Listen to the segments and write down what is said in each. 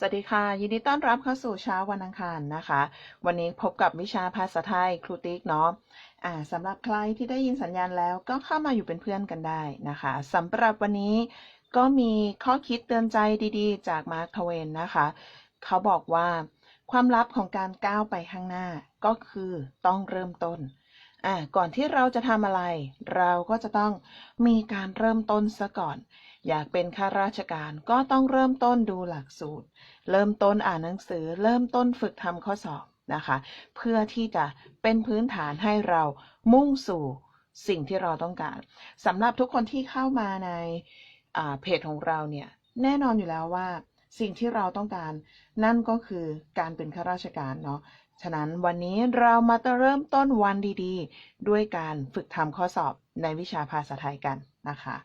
สวัสดีค่ะ ยินดีต้อนรับเข้าสู่เช้าวันอังคารนะคะ วันนี้พบกับวิชาภาษาไทยครูติ๊กเนาะอ่าสำหรับใครที่ได้ยินสัญญาณแล้วก็เข้ามาอยู่เป็นเพื่อนกันได้นะคะสำหรับวันนี้ก็มีข้อคิดเตือนใจดีๆ จากมาร์คทเวนนะคะ เขาบอกว่าความลับของการก้าวไปข้างหน้าก็คือต้องเริ่มต้นอ่าก่อนที่เราจะทำอะไร เราก็จะต้องมีการเริ่มต้นซะก่อน อยากเป็นข้าราชการก็ต้องเริ่มต้นดูหลักสูตร เริ่มต้นอ่านหนังสือ เริ่มต้นฝึกทำข้อสอบนะคะ เพื่อที่จะเป็นพื้นฐานให้เรามุ่งสู่สิ่งที่เราต้องการสำหรับทุกคนที่เข้ามาในาเพจของเราเนี่ยแน่นอนอยู่แล้วว่าสิ่งที่เราต้องการนั่นก็คือการเป็นข้าราชการเนาะ ฉะนั้นวันนี้เรามาเริ่มต้นวันดีๆ ด้วยการฝึกทำข้อสอบในวิชาภาษาไทยกันนะคะ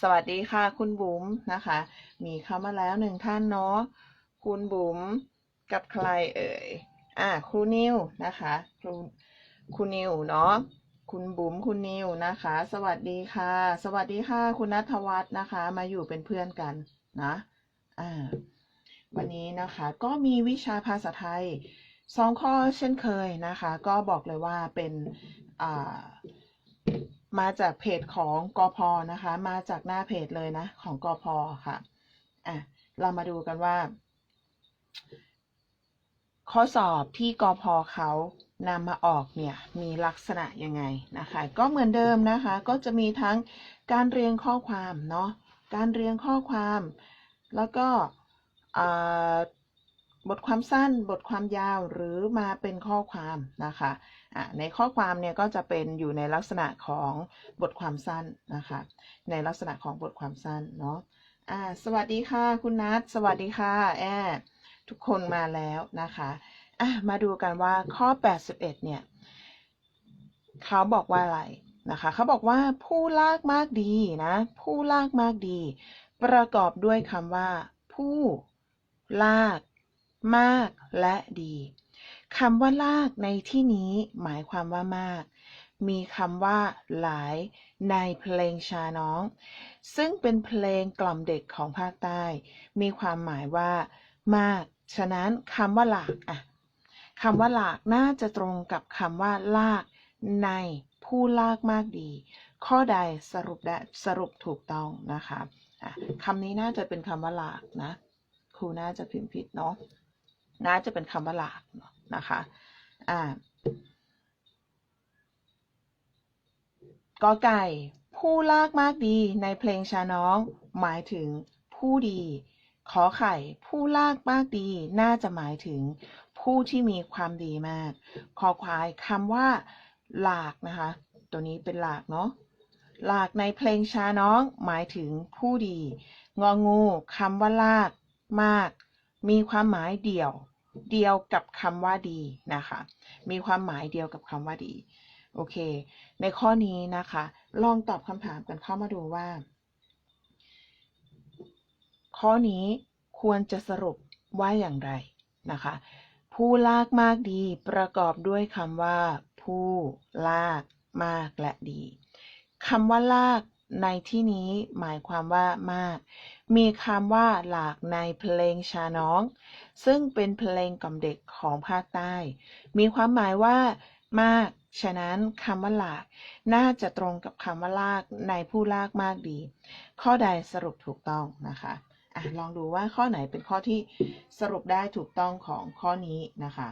สวัสดีค่ะคุณบุ๋มนะคะ มีเข้ามาแล้วหนึ่งท่านเนาะคุณบุ๋มกับใครเอ่ยอ่าครูนิวนะคะครูครูนิวเนาะคุณบุ๋มคุณนิวนะคะ สวัสดีค่ะ สวัสดีค่ะ คุณนัทวัฒน์นะคะ มาอยู่เป็นเพื่อนกันนะอ่าวันนี้นะคะก็มีวิชาภาษาไทยสองข้อเช่นเคยนะคะ ก็บอกเลยว่าเป็นอ่า มาจากเพจของกอพนะคะ มาจากหน้าเพจเลยนะ ของกอพค่ะอะ เรามาดูกันว่า ข้อสอบที่กอพเขานำมาออกเนี่ยมีลักษณะยังไงนะคะ ก็เหมือนเดิมนะคะ ก็จะมีทั้งการเรียงข้อความเนาะการเรียงข้อความ แล้วก็ บทความสั้นบทความยาวหรือมาเป็นข้อความนะคะะในข้อความเนี่ยก็จะเป็นอยู่ในลักษณะของบทความสั้นนะคะ ในลักษณะของบทความสั้นเนาะอ่าสวัสดีค่ะคุณนัทสวัสดีค่ะแอทุกคนมาแล้วนะคะอะมาดูกันว่าข้อ 81 เนี่ยเขาบอกว่าอะไรนะคะเขาบอกว่าผู้ลากมากดีนะผู้ลากมากดี ประกอบด้วยคำว่า ผู้ลาก มากและดีคำว่าลากในที่นี้หมายความว่ามาก มีคำว่าหลายในเพลงชาน้อง ซึ่งเป็นเพลงกล่อมเด็กของภาคใต้ มีความหมายว่า มาก ฉะนั้นคำว่าหลากอะคำว่าหลากน่าจะตรงกับคำว่า ลากในผู้ลากมากดี ข้อใดสรุปได้สรุปถูกต้องนะคะะคำนี้น่าจะเป็นคำว่าหลากนะ ครูน่าจะพิมพ์ผิดเนาะ น่าจะเป็นคำว่าหลากนะคะอ่ากอไก่ผู้ลากมากดีในเพลงชาน้อง หมายถึงผู้ดี ขอไข่ผู้ลากมากดีน่าจะหมายถึงผู้ที่มีความดีมาก คอควายคำว่าหลากนะคะ ตัวนี้เป็นหลากเนาะหลากในเพลงชาน้อง หมายถึงผู้ดี งองูคำว่าลากมาก มีความหมายเดี่ยว เดียวกับคำว่าดีนะคะ มีความหมายเดียวกับคำว่าดี โอเค ในข้อนี้นะคะ ลองตอบคำถามกันเข้ามาดูว่า ข้อนี้ควรจะสรุปว่าอย่างไรนะคะ ผู้ลากมากดีประกอบด้วยคำว่า ผู้ลากมากและดีคำว่าลาก ในที่นี้หมายความว่ามาก มีคำว่าหลากในเพลงชาน้อง ซึ่งเป็นเพลงกล่อมเด็กของภาคใต้ มีความหมายว่ามาก ฉะนั้นคำว่าหลาก น่าจะตรงกับคำว่าลากในผู้ลากมากดี ข้อใดสรุปถูกต้องนะคะอะลองดูว่าข้อไหนเป็นข้อที่สรุปได้ถูกต้องของข้อนี้นะคะ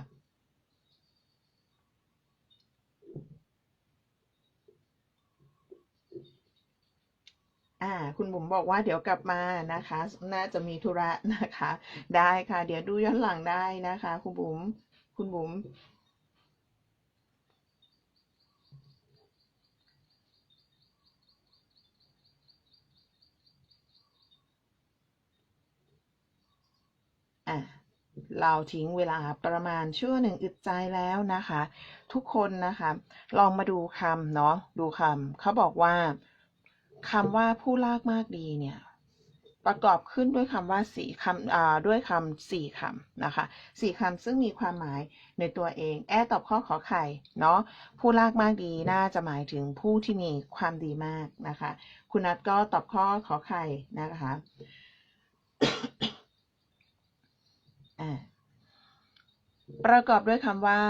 อ่า คุณบุ๋มบอกว่าเดี๋ยวกลับมานะคะ น่าจะมีธุระนะคะ ได้ค่ะ เดี๋ยวดูย้อนหลังได้นะคะ คุณบุ๋มคุณบุ๋มอะเราทิ้งเวลาประมาณชั่วหนึ่งอึดใจแล้วนะคะ ทุกคนนะคะ ลองมาดูคำเนาะดูคำเขาบอกว่า คำว่าผู้ลากมากดีเนี่ยประกอบขึ้นด้วยคำว่าสี่คำด้วยคำสี่คำนะคะสี่คำซึ่งมีความหมายในตัวเอง แอตอบข้อขอไข่เนาะผู้ลากมากดีน่าจะหมายถึงผู้ที่มีความดีมากนะคะ คุณนัทก็ตอบข้อขอไข่นะคะประกอบด้วยคำว่า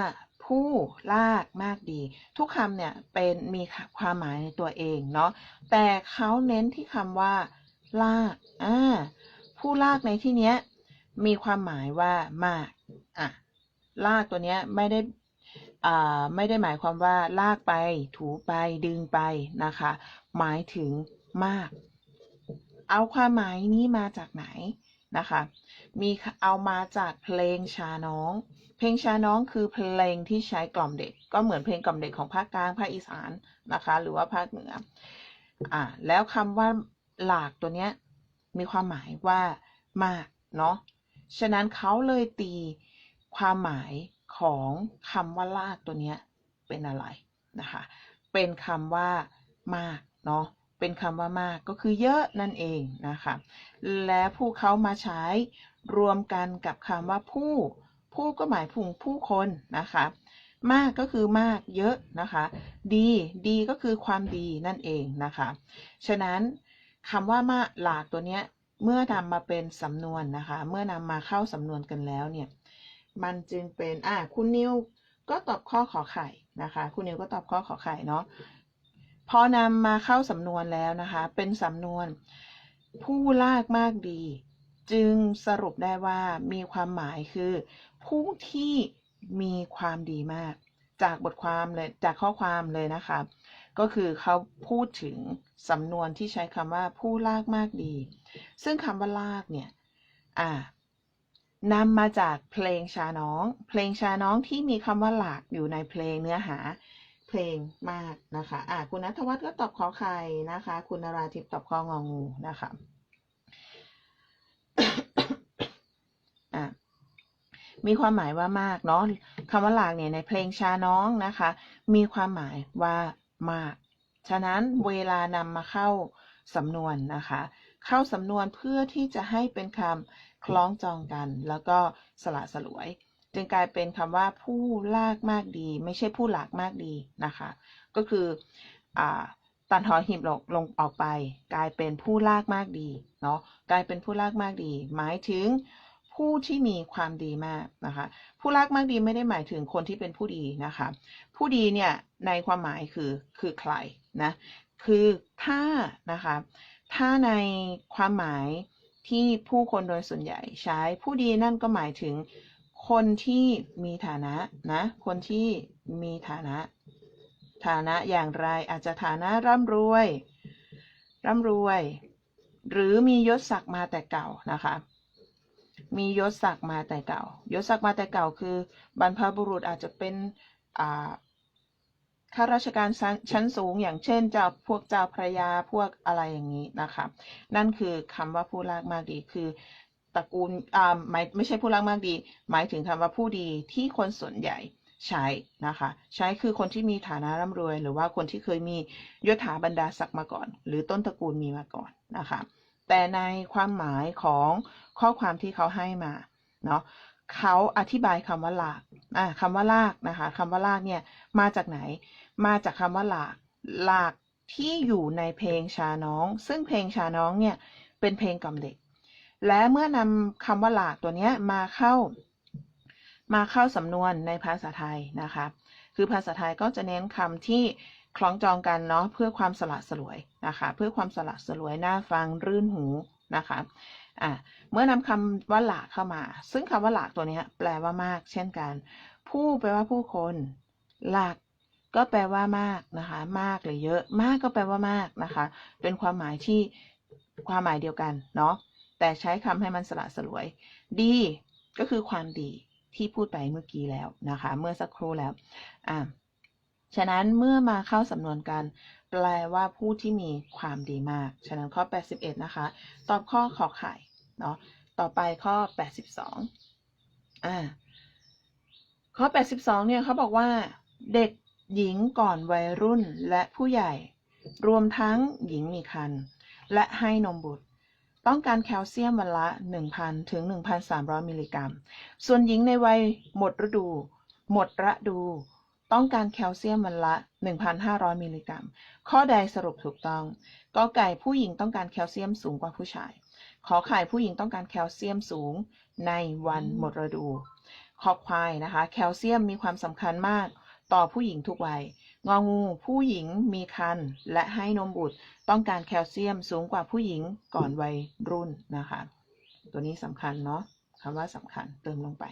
ผู้ลากมากดี ทุกคำเนี่ยเป็นมีความหมายในตัวเองเนาะแต่เขาเน้นที่คำว่า ลากอ่าผู้ลากในที่เนี้ยมีความหมายว่ามากอะลากตัวเนี้ยไม่ได้อ่าไม่ได้หมายความว่าลากไปถูไปดึงไปนะคะ หมายถึงมาก เอาความหมายนี้มาจากไหน นะคะ มีเอามาจากเพลงชาน้อง เพลงชาน้องคือเพลงที่ใช้กล่อมเด็ก ก็เหมือนเพลงกล่อมเด็กของภาคกลางภาคอีสานนะคะ หรือว่าภาคเหนืออ่าแล้วคำว่าหลากตัวเนี้ยมีความหมายว่ามากเนาะฉะนั้นเขาเลยตีความหมายของคำว่าลากตัวเนี้ยเป็นอะไรนะคะ เป็นคำว่ามากเนาะ เป็นคำว่ามากก็คือเยอะนั่นเองนะคะ และผู้เขามาใช้รวมกันกับคำว่าผู้ ผู้ก็หมายถึงผู้คนนะคะ มากก็คือมากเยอะนะคะ ดีดีก็คือความดีนั่นเองนะคะ ฉะนั้นคำว่ามาหลากตัวเนี้ยเมื่อนำมาเป็นสำนวนนะคะ เมื่อนำมาเข้าสำนวนกันแล้วเนี่ย มันจึงเป็น อ่าคุณนิวก็ตอบข้อขอไข่นะคะ คุณนิวก็ตอบข้อขอไข่เนาะ พอนำมาเข้าสำนวนแล้วนะคะ เป็นสำนวน ผู้ลากมากดี จึงสรุปได้ว่ามีความหมายคือ ผู้ที่มีความดีมาก จากบทความเลยจากข้อความเลยนะคะ ก็คือเขาพูดถึงสำนวนที่ใช้คำว่าผู้ลากมากดี ซึ่งคำว่าลากเนี่ยอ่านำมาจากเพลงชาน้อง เพลงชาน้องที่มีคำว่าหลากอยู่ในเพลงเนื้อหา เพลงมากนะคะอ่าคุณนัทวัฒน์ก็ตอบขอไข่นะคะ คุณนราทิพย์ตอบข้ององูนะคะอะมีความหมายว่ามากเนาะคำว่าหลากเนี่ยในเพลงชาน้องนะคะ มีความหมายว่ามาก ฉะนั้นเวลานำมาเข้าสำนวนนะคะ เข้าสำนวนเพื่อที่จะให้เป็นคำคล้องจองกัน แล้วก็สละสลวย จึงกลายเป็นคำว่าผู้ลากมากดี ไม่ใช่ผู้หลากมากดีนะคะ ก็คืออตันทอหิบลงลงออกไป กลายเป็นผู้ลากมากดีเนาะกลายเป็นผู้ลากมากดี หมายถึงผู้ที่มีความดีมากนะคะ ผู้ลากมากดีไม่ได้หมายถึงคนที่เป็นผู้ดีนะคะ ผู้ดีเนี่ยในความหมายคือคือใครนะ คือถ้านะคะ ถ้าในความหมายที่ผู้คนโดยส่วนใหญ่ใช้ผู้ดีนั่นก็หมายถึง คนที่มีฐานะนะ คนที่มีฐานะ ฐานะอย่างไรอาจจะฐานะร่ำรวย ร่ำรวย หรือมียศศักดิ์มาแต่เก่านะคะ มียศศักดิ์มาแต่เก่า ยศศักดิ์มาแต่เก่าคือ บรรพบุรุษอาจจะเป็นข้าราชการชั้นชั้นสูงอย่างเช่นเจ้าพวกเจ้าพระยาพวกอะไรอย่างนี้นะคะ นั่นคือคำว่าผู้ลากมากดีคือ ตระกูลอ่าไม่ไม่ใช่ผู้ลากมากดี หมายถึงคำว่าผู้ดีที่คนส่วนใหญ่ใช้นะคะ ใช้คือคนที่มีฐานะร่ำรวย หรือว่าคนที่เคยมียศถาบรรดาศักดิ์มาก่อน หรือต้นตระกูลมีมาก่อนนะคะ แต่ในความหมายของข้อความที่เขาให้มาเนาะเขาอธิบายคำว่าลากอ่าคำว่าลากนะคะคำว่าลากเนี่ยมาจากไหน มาจากคำว่าหลากหลากที่อยู่ในเพลงชาน้อง ซึ่งเพลงชาน้องเนี่ยเป็นเพลงกล่อมเด็ก และเมื่อนำคำว่าหลากตัวนี้มาเข้า มาเข้าสำนวนในภาษาไทยนะคะ คือภาษาไทยก็จะเน้นคำที่คล้องจองกันเนาะเพื่อความสละสลวยนะคะ เพื่อความสละสลวยน่าฟังรื่นหูนะคะอะเมื่อนำคำว่าหลากเข้ามา ซึ่งคำว่าหลากตัวนี้แปลว่ามาก เช่นกัน ผู้แปลว่าผู้คนหลากก็แปลว่ามากนะคะ มากหรือเยอะ มากก็แปลว่ามากนะคะ เป็นความหมายที่ความหมายเดียวกันเนาะ แต่ใช้คำให้มันสละสลวย ดีก็คือความดีที่พูดไปเมื่อกี้แล้วนะคะ เมื่อสักครู่แล้วอ่าฉะนั้นเมื่อมาเข้าสำนวนกันแปลว่าผู้ที่มีความดีมาก ฉะนั้นข้อ 81 นะคะ ตอบข้อขอไข่เนาะ ต่อไปข้อ 82อ่าข้อ 82 เนี่ยเขาบอกว่าเด็กหญิงก่อนวัยรุ่นและผู้ใหญ่ รวมทั้งหญิงมีครรภ์และให้นมบุตร ต้องการแคลเซียมวันละ 1,000 ถึง 1,300 มิลลิกรัม ส่วนหญิงในวัยหมดฤดู หมดฤดู ต้องการแคลเซียมวันละ 1,500 มิลลิกรัม ข้อใดสรุปถูกต้องกอไก่ผู้หญิงต้องการแคลเซียมสูงกว่าผู้ชาย ขอไข่ผู้หญิงต้องการแคลเซียมสูงในวันหมดฤดู ขอควายนะคะ แคลเซียมมีความสำคัญมากต่อผู้หญิงทุกวัย งองู ผู้หญิงมีครรภ์และให้นมบุตรต้องการแคลเซียมสูงกว่าผู้หญิงก่อนวัยรุ่นนะคะ ตัวนี้สำคัญเนาะคำว่าสำคัญเติมลงไป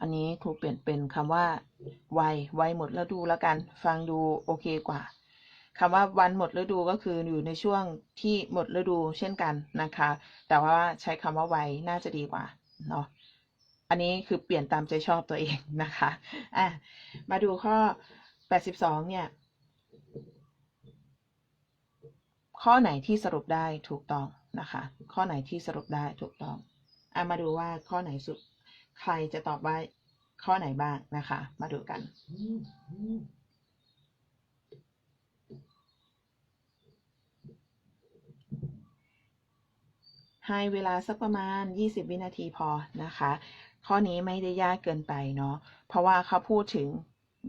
อันนี้ครูเปลี่ยนเป็นคำว่าวัยวัยหมดฤดูแล้วกัน ฟังดูโอเคกว่าคำว่าวันหมดฤดูก็คืออยู่ในช่วงที่หมดฤดูเช่นกันนะคะ แต่ว่าใช้คำว่าวัยน่าจะดีกว่าเนาะ อันนี้คือเปลี่ยนตามใจชอบตัวเองนะคะอะมาดูข้อ 82 เนี่ย ข้อไหนที่สรุปได้ถูกต้องนะคะ ข้อไหนที่สรุปได้ถูกต้องอะมาดูว่าข้อไหนสุดใครจะตอบว่าข้อไหนบ้างนะคะ มาดูกันให้เวลาสักประมาณ 20 วินาทีพอนะคะ ข้อนี้ไม่ได้ยากเกินไปเนาะเพราะว่าเขาพูดถึง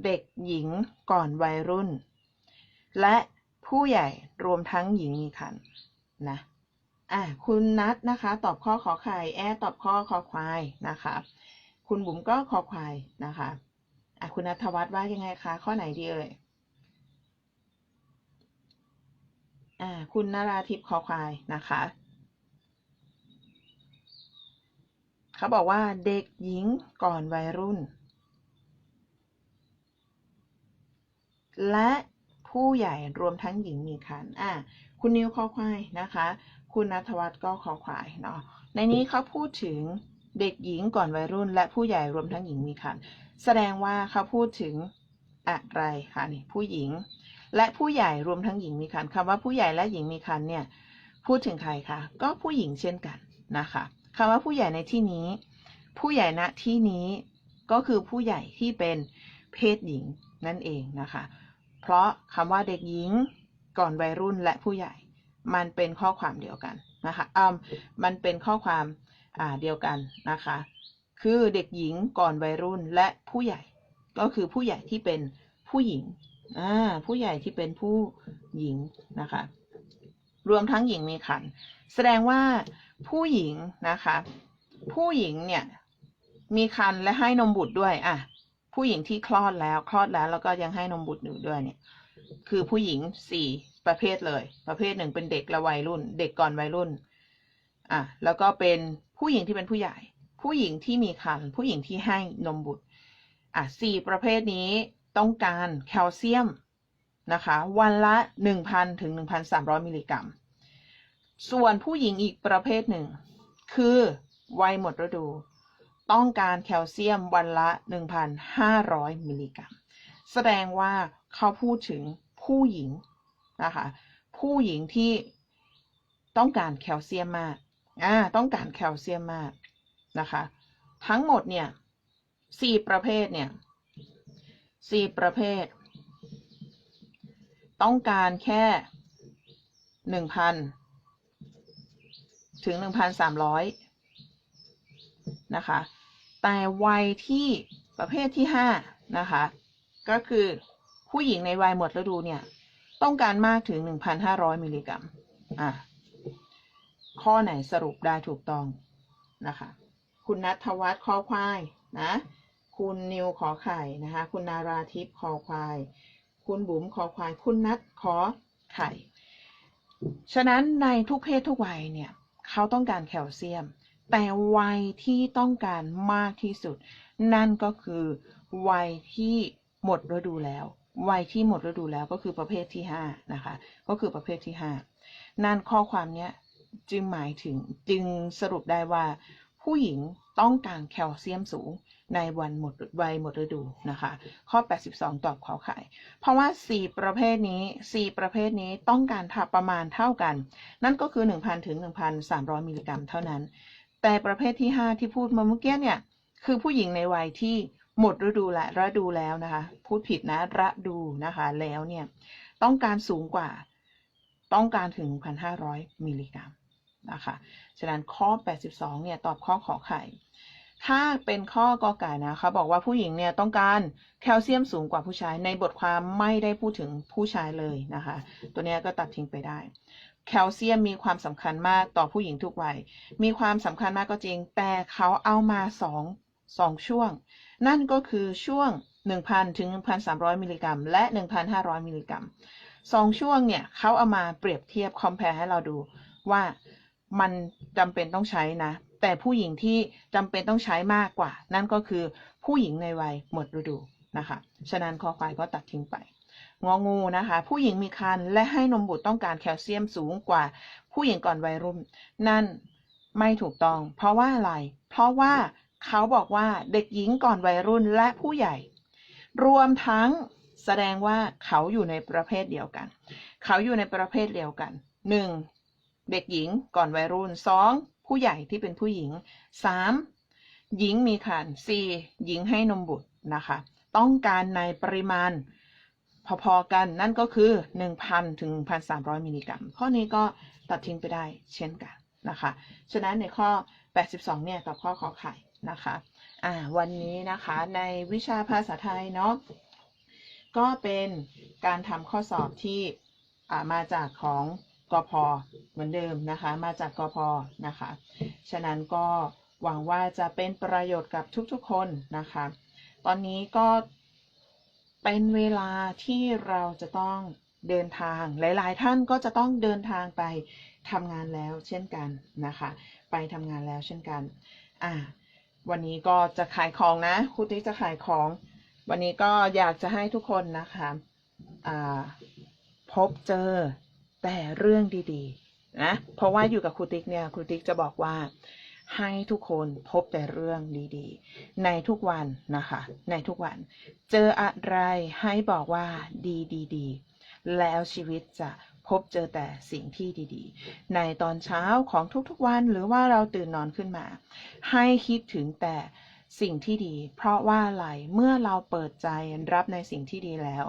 เด็กหญิงก่อนวัยรุ่น และผู้ใหญ่รวมทั้งหญิงมีคันนะอะคุณนัทนะคะ ตอบข้อขอไข่แอตอบข้อคอควายนะคะ คุณบุ๋มก็คอควายนะคะอะคุณนัทวัฒน์ว่ายังไงคะ ข้อไหนดีเอ่ยอ่าคุณนาราทิพย์คอควายนะคะ เขาบอกว่าเด็กหญิงก่อนวัยรุ่น และผู้ใหญ่รวมทั้งหญิงมีคันอะคุณนิวคอควายนะคะ คุณนัทวัฒน์ก็คอควายเนาะในนี้เขาพูดถึงเด็กหญิงก่อนวัยรุ่น และผู้ใหญ่รวมทั้งหญิงมีคันแสดงว่าเขาพูดถึงอะไรคะนี่ผู้หญิง และผู้ใหญ่รวมทั้งหญิงมีคันคำว่าผู้ใหญ่และหญิงมีคันเนี่ยพูดถึงใครคะก็ผู้หญิงเช่นกันนะคะ คำว่าผู้ใหญ่ในที่นี้ ผู้ใหญ่ณที่นี้ก็คือผู้ใหญ่ที่เป็นเพศหญิงนั่นเองนะคะ เพราะคำว่าเด็กหญิงก่อนวัยรุ่นและผู้ใหญ่มันเป็นข้อความเดียวกันนะคะอ่ามันเป็นข้อความอ่าเดียวกันนะคะ คือเด็กหญิงก่อนวัยรุ่นและผู้ใหญ่ ก็คือผู้ใหญ่ที่เป็นผู้หญิงอ่าผู้ใหญ่ที่เป็นผู้หญิงนะคะ รวมทั้งหญิงมีคันแสดงว่า ผู้หญิงนะคะ ผู้หญิงเนี่ยมีคันและให้นมบุตรด้วยอะผู้หญิงที่คลอดแล้วคลอดแล้วแล้วก็ยังให้นมบุตรอยู่ด้วยเนี่ย คือผู้หญิงสี่ประเภทเลย ประเภทหนึ่งเป็นเด็กและวัยรุ่น เด็กก่อนวัยรุ่นอะแล้วก็เป็นผู้หญิงที่เป็นผู้ใหญ่ ผู้หญิงที่มีครรภ์ผู้หญิงที่ให้นมบุตรอะสี่ประเภทนี้ต้องการแคลเซียมนะคะ วันละ 1,000 ถึง 1,300 มิลลิกรัม ส่วนผู้หญิงอีกประเภทหนึ่ง คือวัยหมดฤดู ต้องการแคลเซียมวันละ 1,500 มิลลิกรัม แสดงว่าเขาพูดถึงผู้หญิงนะคะผู้หญิงที่ต้องการแคลเซียมมากอ่าต้องการแคลเซียมมากนะคะ ทั้งหมดเนี่ยสี่ประเภทเนี่ยสี่ประเภท ต้องการแค่หนึ่งพัน ถึงหนึ่งพันสามร้อยนะคะ แต่วัยที่ประเภทที่ห้านะคะ ก็คือผู้หญิงในวัยหมดฤดูเนี่ย ต้องการมากถึง 1,500 มิลลิกรัมอะข้อไหนสรุปได้ถูกต้องนะคะ คุณนัทวัฒน์คอควายนะคุณนิวขอไข่นะคะ คุณนาราทิพย์คอควาย คุณบุ๋มคอควาย คุณนัทขอไข่ ฉะนั้นในทุกเพศทุกวัยเนี่ย เขาต้องการแคลเซียม แต่วัยที่ต้องการมากที่สุด นั่นก็คือวัยที่หมดฤดูแล้ว วัยที่หมดฤดูแล้วก็คือประเภทที่ห้านะคะ ก็คือประเภทที่ห้านั่นข้อความเนี้ยจึงหมายถึงจึงสรุปได้ว่า ผู้หญิงต้องการแคลเซียมสูง ในวันหมดวัยหมดฤดูนะคะ ข้อ 82 ตอบขอไข่ เพราะว่า 4 ประเภทนี้ 4 ประเภทนี้ต้องการทับประมาณเท่ากัน นั่นก็คือ 1,000 ถึง 1,300 มิลลิกรัมเท่านั้น แต่ประเภทที่ 5 ที่พูดมาเมื่อกี้เนี่ย คือผู้หญิงในวัยที่หมดฤดูและฤดูแล้วนะคะ พูดผิดนะฤดูนะคะแล้วเนี่ยต้องการสูงกว่าต้องการถึง 1,500 มิลลิกรัมนะคะ ฉะนั้นข้อ 82 เนี่ย ตอบข้อขอไข่ ถ้าเป็นข้อกอไก่นะเขาบอกว่าผู้หญิงเนี่ยต้องการแคลเซียมสูงกว่าผู้ชายในบทความไม่ได้พูดถึงผู้ชายเลยนะคะ ตัวเนี้ยก็ตัดทิ้งไปได้ แคลเซียมมีความสำคัญมากต่อผู้หญิงทุกวัย มีความสำคัญมากก็จริง แต่เขาเอามาสองสองช่วง นั่นก็คือช่วง 1,000 ถึง 1,300 มิลลิกรัม และ 1,500 มิลลิกรัมสองช่วงเนี่ยเขาเอามาเปรียบเทียบคอมเพลให้เราดูว่ามันจำเป็นต้องใช้นะ แต่ผู้หญิงที่จำเป็นต้องใช้มากกว่า นั่นก็คือผู้หญิงในวัยหมดฤดูนะคะ ฉะนั้นคอควายก็ตัดทิ้งไป งองูนะคะ ผู้หญิงมีครรภ์และให้นมบุตรต้องการแคลเซียมสูงกว่า ผู้หญิงก่อนวัยรุ่น นั่นไม่ถูกต้อง เพราะว่าอะไร เพราะว่าเขาบอกว่าเด็กหญิงก่อนวัยรุ่นและผู้ใหญ่ รวมทั้งแสดงว่าเขาอยู่ในประเภทเดียวกัน เขาอยู่ในประเภทเดียวกันหนึ่งเด็กหญิงก่อนวัยรุ่นสองผู้ใหญ่ที่เป็นผู้หญิงสามหญิงมีครรภ์สี่หญิงให้นมบุตรนะคะ ต้องการในปริมาณพอๆกันนั่นก็คือ 1,000 ถึง 1,300 มิลลิกรัม ข้อนี้ก็ตัดทิ้งไปได้เช่นกันนะคะ ฉะนั้นในข้อ 82 เนี่ยกับข้อขอไข่นะคะอ่าวันนี้นะคะในวิชาภาษาไทยเนาะก็เป็นการทำข้อสอบที่มาจากของ กพเหมือนเดิมนะคะ มาจากกพนะคะ ฉะนั้นก็หวังว่าจะเป็นประโยชน์กับทุกๆคนนะคะ ตอนนี้ก็เป็นเวลาที่เราจะต้องเดินทาง หลาย ๆ ท่านก็จะต้องเดินทางไปทำงานแล้วเช่นกันนะคะ ไปทำงานแล้วเช่นกัน อ่า วันนี้ก็จะขายของนะครูติ๊กจะขายของ วันนี้ก็อยากจะให้ทุกคนนะคะ อ่า พบเจอ แต่เรื่องดีๆ นะ เพราะว่าอยู่กับครูติ๊กเนี่ยครูติ๊กจะบอกว่าให้ทุกคนพบแต่เรื่องดีๆ ในทุกวันนะคะ ในทุกวัน เจออะไรให้บอกว่าดีดีดีแล้วชีวิตจะพบเจอแต่สิ่งที่ดีๆ ในตอนเช้าของทุกๆวันหรือว่าเราตื่นนอนขึ้นมา ให้คิดถึงแต่ สิ่งที่ดี เพราะว่าอะไร เมื่อเราเปิดใจรับในสิ่งที่ดีแล้ว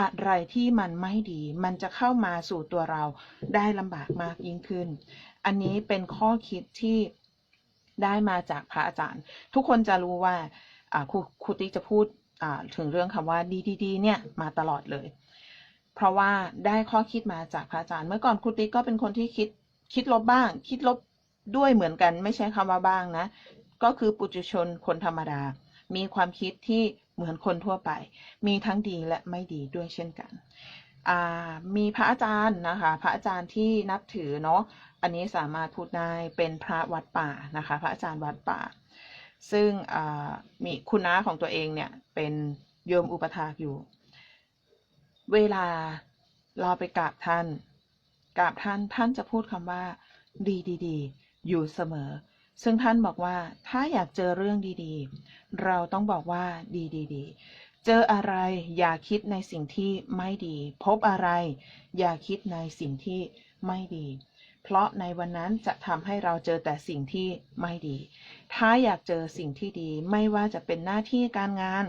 อะไรที่มันไม่ดี มันจะเข้ามาสู่ตัวเราได้ลำบากมากยิ่งขึ้น อันนี้เป็นข้อคิดที่ได้มาจากพระอาจารย์ ทุกคนจะรู้ว่าครูครูติ๊กจะพูดถึงเรื่องคำว่าดีๆเนี่ยมาตลอดเลย เพราะว่าได้ข้อคิดมาจากพระอาจารย์ เมื่อก่อนครูติ๊กก็เป็นคนที่คิดคิดลบบ้าง คิดลบด้วยเหมือนกันไม่ใช่คำว่าบ้างนะ ก็คือปุถุชนคนธรรมดา มีความคิดที่เหมือนคนทั่วไป มีทั้งดีและไม่ดีด้วยเช่นกัน มีพระอาจารย์นะคะ พระอาจารย์ที่นับถือเนาะ อันนี้สามารถพูดได้เป็นพระวัดป่านะคะ พระอาจารย์วัดป่า ซึ่งมีคุณน้าของตัวเองเนี่ยเป็นโยมอุปถากอยู่ เวลาเราไปกราบท่าน กราบท่านท่านจะพูดคำว่า ดีดีดีอยู่เสมอ ซึ่งท่านบอกว่าถ้าอยากเจอเรื่องดีๆ เราต้องบอกว่าดีดีดีเจออะไรอย่าคิดในสิ่งที่ไม่ดี พบอะไรอย่าคิดในสิ่งที่ไม่ดี เพราะในวันนั้นจะทำให้เราเจอแต่สิ่งที่ไม่ดี ถ้าอยากเจอสิ่งที่ดี ไม่ว่าจะเป็นหน้าที่การงาน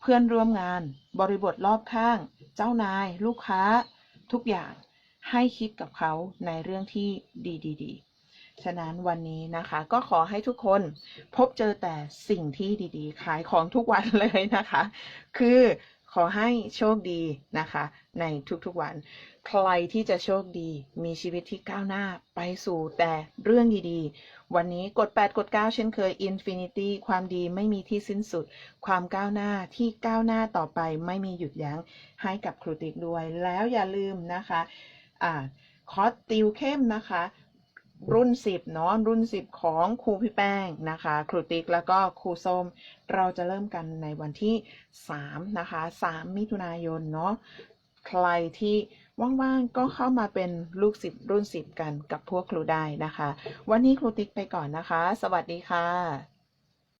เพื่อนร่วมงาน บริบทรอบข้าง เจ้านาย ลูกค้า ทุกอย่างให้คิดกับเขาในเรื่องที่ดีๆ ฉะนั้นวันนี้นะคะ ก็ขอให้ทุกคนพบเจอแต่สิ่งที่ดีๆ ขายของทุกวันเลยนะคะ คือขอให้โชคดีนะคะ ในทุกๆวัน ใครที่จะโชคดีมีชีวิตที่ก้าวหน้าไปสู่แต่เรื่องดีๆ วันนี้กด 8 กด 9 เช่นเคย Infinity ความดีไม่มีที่สิ้นสุด ความก้าวหน้าที่ก้าวหน้าต่อไปไม่มีหยุดยั้งให้กับครูติ๊กด้วย แล้วอย่าลืมนะคะอ่าคอร์สติวเข้มนะคะ รุ่น 10เนาะรุ่น 10 ของครูพี่แป้งนะคะ ครูติ๊กแล้วก็ครูส้ม เราจะเริ่มกันในวันที่3นะคะ 3 มิถุนายนเนาะใครที่ว่างๆก็เข้ามาเป็นลูกศิษย์รุ่น 10 กันกับพวกครูได้นะคะ วันนี้ครูติ๊กไปก่อนนะคะ สวัสดีค่ะ